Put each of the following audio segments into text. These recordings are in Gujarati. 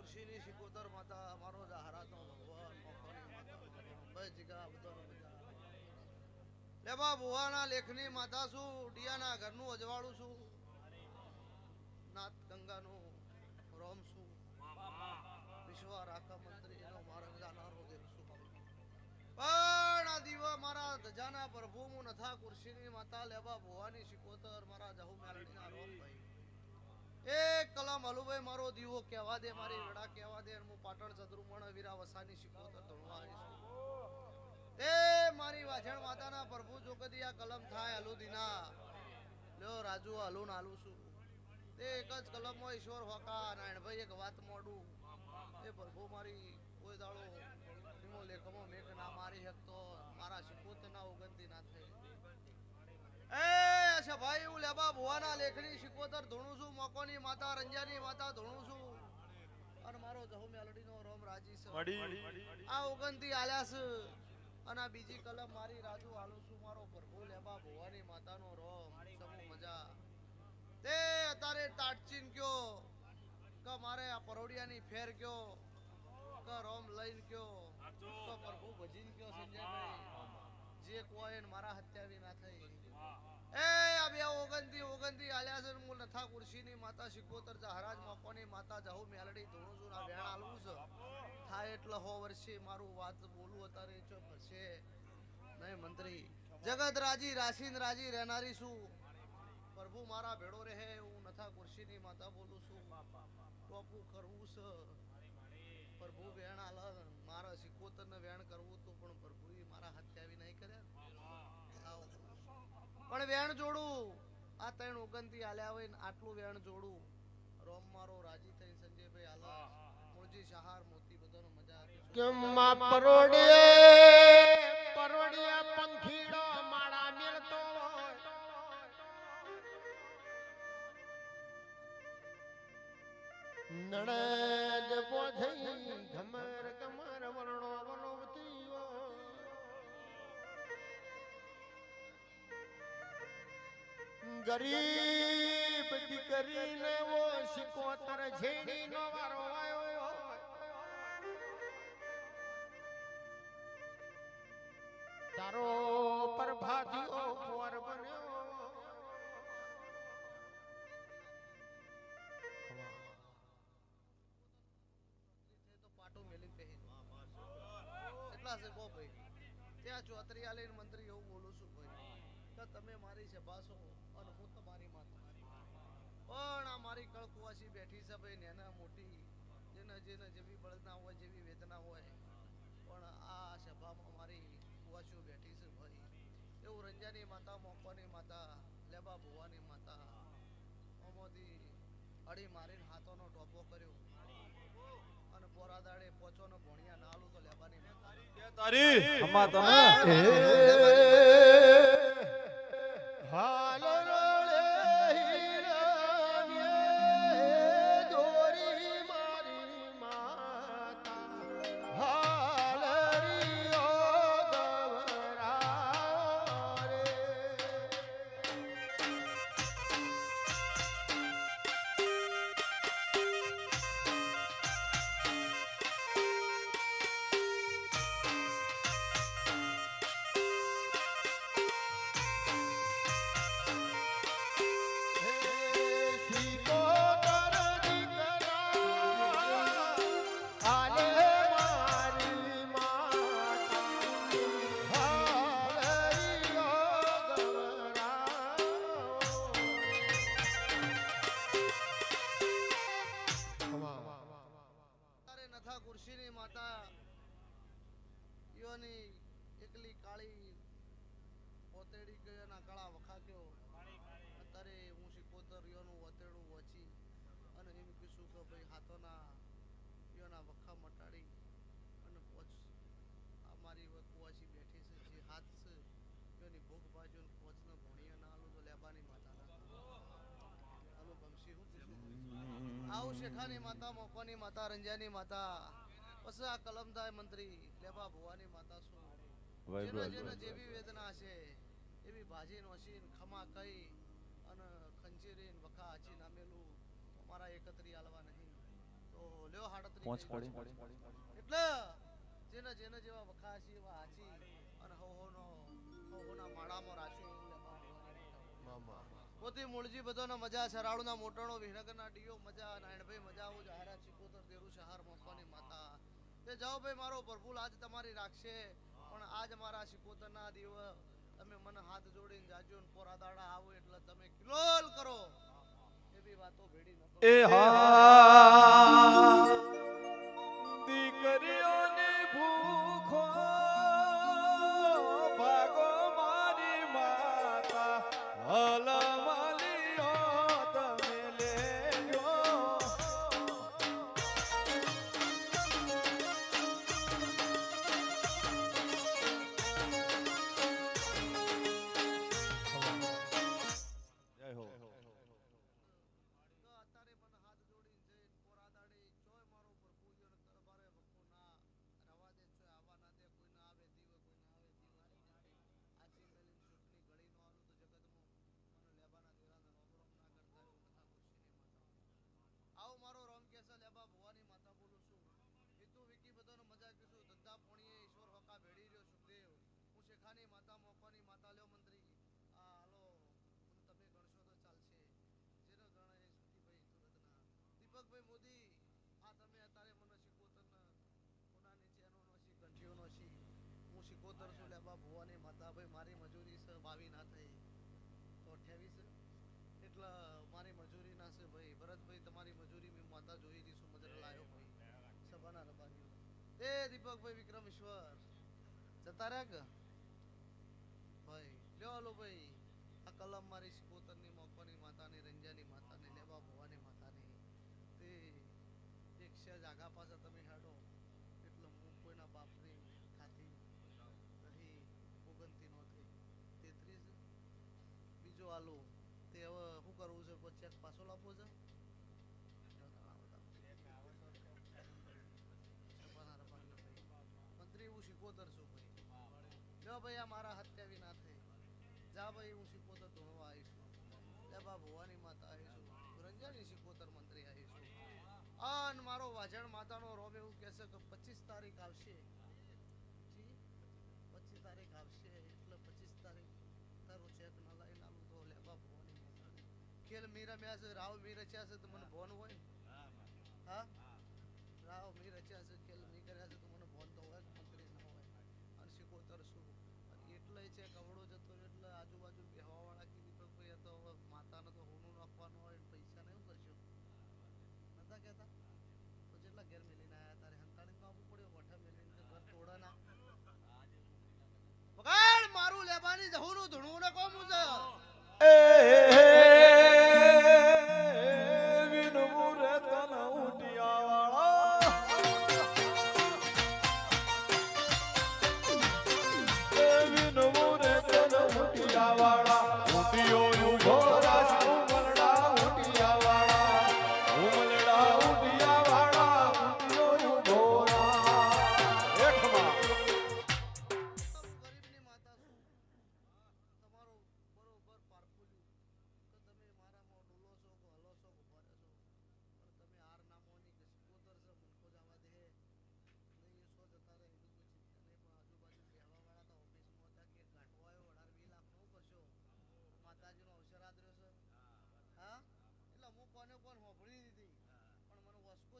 ખુરશીની શિકોતર માતા, અમારો જહારાતનો ભગવાન મજા લે બા ભુવાના લેખની માતા છું ડિયાના ઘરનું અજવાળું છું. નાથ ગંગાનું રોમ છું. વિશ્વ રાખા મંત્રી એનો માર્ગ જાનારો દેવ છું. પણ આ દીવા મારા ધજાના પ્રભુ હું નથા કુર્શીની માતા. લેવા ભુવાની શિકોતર મારા જહુ મેલડીના રોમ ભાઈ. એક કલમ હલુભાઈ મારો દીવો કહેવા દે, મારી વેડા કહેવા દે હું પાટણ ચદ્રુમણ વીરા વસાની શિકોતર ધણવા આવીશ એ મારી વાજણ માતાના પ્રભુ, જો કદી આ કલમ થાય હલુ દીના. લ્યો રાજુ હલુ ને હાલું છું. તે એક જ કલમમાં ઈશ્વર હોકા, નારાયણભાઈ એક વાત મોડું. એ પ્રભુ મારી કોઈ દાડો ધીમો લેખમો મેઘ ના મારી શકતો, મારા શિકોતર ના ઉગંતી ના થઈ. એ ભુવાના લેખની શિકોતર ધૂણું છું મકોની માતા રંજાની માતા ધૂણું છું. અને મારો જહુ મેલડીનો રોમ રાજી છે. આ ઓગનથી આલ્યાસ અને બીજી કલમ મારી રાજુ હાલું છું મારો પ્રભુ લેબા ભવાની માતાનો રોમ. સમૂહ મજા. તે અત્યારે તાટચીન કયો કે મારે આ પરોડિયાની ફેર કયો કે રોમ લઈને કયો તો પ્રભુ ભજીન કયો સંજયભાઈ. જે કોઈ મારા હત્યાવી ના થઈ. જગત રાજી, રાશીન રાજી રહેનારી છું. પ્રભુ મારા ભેડો રહે, હું નથા કુર્સીની માતા બોલું છું. ટોપું કરવું છે. પ્રભુ વેણ આલ, મારા શિકોતર ને વેણ કરવું તું પણ પ્રભુએ મારા હત્યાવી નહીં કર્યા આવો. પણ વેણ જોડું. આ ત્રણ ઓગનથી આલ્યા હોય ને આટલું વેણ જોડું. રોમ મારો રાજી થઈ સંજયભાઈ આલા મોજી સહાર મોતી બધાનો મજા આવે કેમ કેમમાં પરોડીએ પરોડિયા? પંખીડો માળા મેળતો હોય. ગરીબ દીકરીને વો શિકોતર ઝેડીનો વારો આવ્યો તારો પ્રભાતીઓ પોર બન્યો ત્યાં ચોતરી આલીને મંત્રી એવું બોલું છું ભાઈ. તો તમે મારી છે માતા પણ આ મારી કળકુવાસી બેઠી છે ભાઈ નેના મોટી જેને જેને જેવી બળના હોય જેવી વેદના હોય પણ આ સભામાં મારી કુવાસીઓ બેઠી છે ભાઈ. એવું રંજાની માતા મોકવાની માતા લેબા ભુવાની માતા ઓમાંથી અડી મારીને હાથોનો ટોપો કર્યો. અને પોરા દાડે પોચો ને ભોણિયા નાલું તો લેબાની માતા. તારી? તમે હાલ. કાળી પોતેડી ગયાના કાળા વખા ગયો અત્યારે હું સિકોતર યોનું વતેડું વચી અને એમ કીધું કે ભાઈ હાથોના યોના વખા મટાડી અને પોચ અમારી કુવાસી બેઠી છે, જે હાથ છે યોની ભૂખ બાજુ ને પોચને ભણીએ ના આલું તો લેબાની માતા હાલો ભમસી હું આવું શેખાની માતા, મોકોની માતા, રંજાની માતા, પછી આ કલમદાય મંત્રી, લેબા ભુવાની માતા શું? જેને જેને જેવી વેદના છે એવી ભાજી નોશીન ખમા કઈ અને ખંજીરીન વખા આચી નામેલું અમારા એકત્રી આલવા નહીં. તો લ્યો હાડત્રી પહોંચ પડી એટલે જેના જેના જેવા વખાશી એવા આચી અને હો હોનો હો હોના માળામાં રાખ્યો મામા. પોતે મૂળજી બધાનો મજા સરાળુના મોટણો વિહનગરના ડીઓ મજા નાયણભાઈ મજા આવું જાહેરા ચિકોતર દેરું શહાર મોફાની માતા. તે જાઓ ભાઈ મારો પ્રભુ આજ તમારી રાખશે. પણ આજ મારા શિકોતરના દેવ તમે મને હાથ જોડીને જાજો પોરા દાડા આવો એટલે તમે કિલોલ કરો. એવી વાતો ભેડી ન એ હા. દીપકભાઈ મોદી, આ તમે અત્યારે મને શીખોતરના કોનાની ચેનો નો છી કંઠીઓ નો છી. હું શીખોતર છું લેબા ભુવાની માતા, ભાઈ, મારી મજૂરી છે બાવી ના થઈ. તો અઠ્યાવીસ એટલે મારી મજૂરી ના છે, ભાઈ. ભરતભાઈ, તમારી મજૂરી મેં માતા જોઈ હતી શું મજર લાયો, ભાઈ? સભાના રબાની એ દીપકભાઈ વિક્રમ ઈશ્વર જતા રહ્યા કે? ભાઈ, લ્યો હાલો, ભાઈ. આ કલમ મારી શિકોતરની મોકવાની માતાની રંજાની માતાની લેવા ભવાની માતાની તે એક છે જાગા પાસે તમે હેડો. એટલે હું કોઈના બાપની ખાતી નહીં ઓગણતી નહોતી તેત્રીસ, બીજો આલો. તે હવે શું કરવું છે? પછી ચેક પાછો લાવવો છે. મંત્રી, હું શીખોતર છું ભાઈ. લ્યો ભાઈ, આ મારા હત્યા વિના થઈ જા ભાઈ, હું શીખોતર ધોળવા આવીશું. લે બા, ભુવાની માતા આવીશું. રંજાની શિકોતર મંત્રી આવીશું. અન મારો વાજણ માતાનો રોમ એવું કહેશે કે પચીસ તારીખ આવશે. પચીસ તારીખ આવશે એટલે પચીસ તારીખ તારો ચેક ન લઈને આવું તો લેવા ભવાની ખેલ મીરા રમ્યા છે રાવ મી રચ્યા છે તો મને ભોન હોય હા રાવ મી રચ્યા છે ખેલ મી કર્યા છે તો મને ભોન તો હોય મંત્રી ન હોય. અને શિકોતર શું અને એટલે છે કવડો જતો એટલે આજુબાજુ બેહવા વાળા કે કોઈ તો માતાને તો નતા કહેતા તો જેટલા ઘેર મેલીને આયા તારે હંતાણી તો પડ્યું વઠા મેલીને ઘર તોડા ના. બગાડ મારું લેવાની જહુનું ધૂણું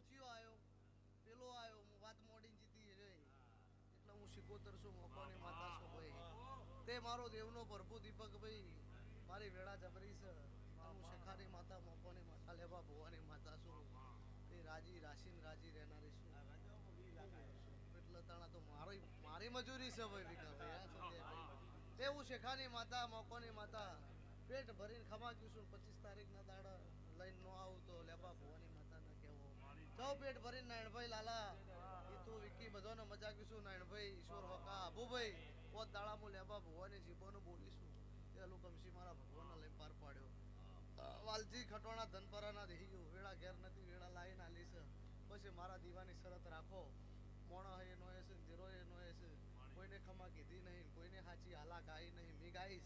મને આવ્યો પેલો આવ્યો હું વાત મોડી જીતી રહી એટલે હું શિકોતર છું મોકોની માતા છું ભાઈ. તે મારો દેવનો પ્રભુ દીપકભાઈ મારી વેળા જબરી છે. હું શેખાની માતા મોકોની માતા લેવા ભુવાની માતા છું. તે રાજી રાશીન રાજી રહેનારી છું. એટલે તાણા તો મારી મારી મજૂરી છે ભાઈ વિકાભાઈ તે હું શેખાની માતા મોકોની માતા પેટ ભરીને ખમાક્યું છું. પચીસ તારીખના દાડા લઈને ન આવું તો લેબા ભુવાની જાઓ પેટ ભરીને નાયણભાઈ લાલા. એ તું વિકી બધાનો મજા વિશું નાયણભાઈ, ઈશ્વર હોકા. આબુભાઈ, પોત દાડા હું લેબા ભુવાની જીબોનું બોલીશું. એ કમસી મારા ભગવાનને લઈ પાર પાડ્યો. વાલજી ખટોણા ધનપરાના દેહી ગયું. વેળા ઘેર નથી, વેળા લાવીને આલી છે પછી મારા દીવાની શરત રાખો. મોણો હે નો હે જીરો એ નો છે કોઈને ખમા કીધી નહીં, કોઈને હાચી હાલા ગાઈ નહીં. મી ગાઈ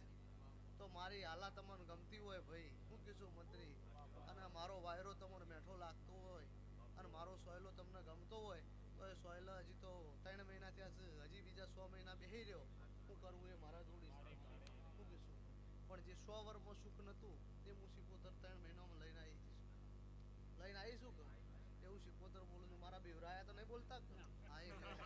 તો મારી હાલા તમને ગમતી હોય ભાઈ. હું કીધું મંત્રી અને મારો સોયલો તમને ગમતો હોય તો એ સોયલો હજી તો ત્રણ મહિના થયા હજી બીજા સો મહિના બેહી રહ્યો. શું કરવું એ મારા જોડી છે. શું કહેશું? પણ જે સો વર્ષમાં સુખ નતું તે હું સિકોતર ત્રણ મહિનામાં લઈને આવી જઈશું. લઈને આવીશું કે એવું સિકોતર બોલું છું. મારા બેવરાયા તો નહીં બોલતા? હા એટલે હું.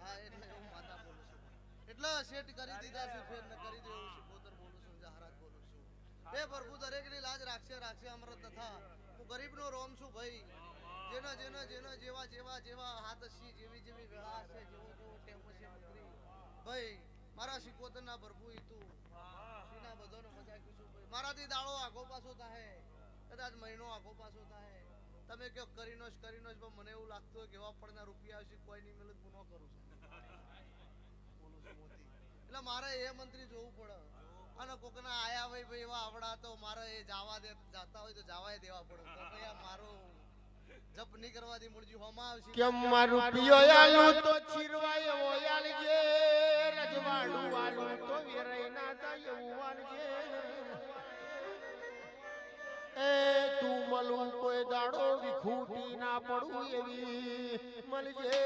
હા એટલે હું માતા બોલું છું. એટલે સેટ કરી દીધા છે ફેર ને કરી દે એવું સિકોતર બોલું છું જહારાત બોલું છું. એ પ્રભુ દરેકની લાજ રાખશે રાખશે અમૃત તથા હું ગરીબનો રોમ છું ભાઈ. જેના જેના જેના જેવા જેવા જેવા હાથસી જેવી જેવી વેળા છે જેવો જેવો ટેમ્પો છે ભાઈ મારા સિકોતરના ઈ તું સીના બધાનો મજા કીશું ભાઈ. મારાથી દાળો આગો પાછો થાય. કદાચ મહિનો આગો પાછો થાય. તમે કયો કરીનો જ કરીનો જ પણ મને એવું લાગતું હોય કે એવા પડના રૂપિયા આવશે કોઈ નહીં મિલત ગુનો કરું છું. એટલે મારે એ મંત્રી જોવું પડે. અને કોકના આયા ભાઈ ભાઈ એવા આવડા તો મારે એ જાવા દે જાતા હોય તો જાવાય દેવા પડે. તો ભાઈ મારું જપ નહીં કરવાથી મૂળજી હોમાં આવશે. કેમ મારું પિયો આલું તો ચીરવાય એવો આલજે રજવાડું આલું તો વેરાઈ ના જાય એવું આલજે. એ તું મલું કોઈ દાડો વિખૂટી ના પડું એવી મળજે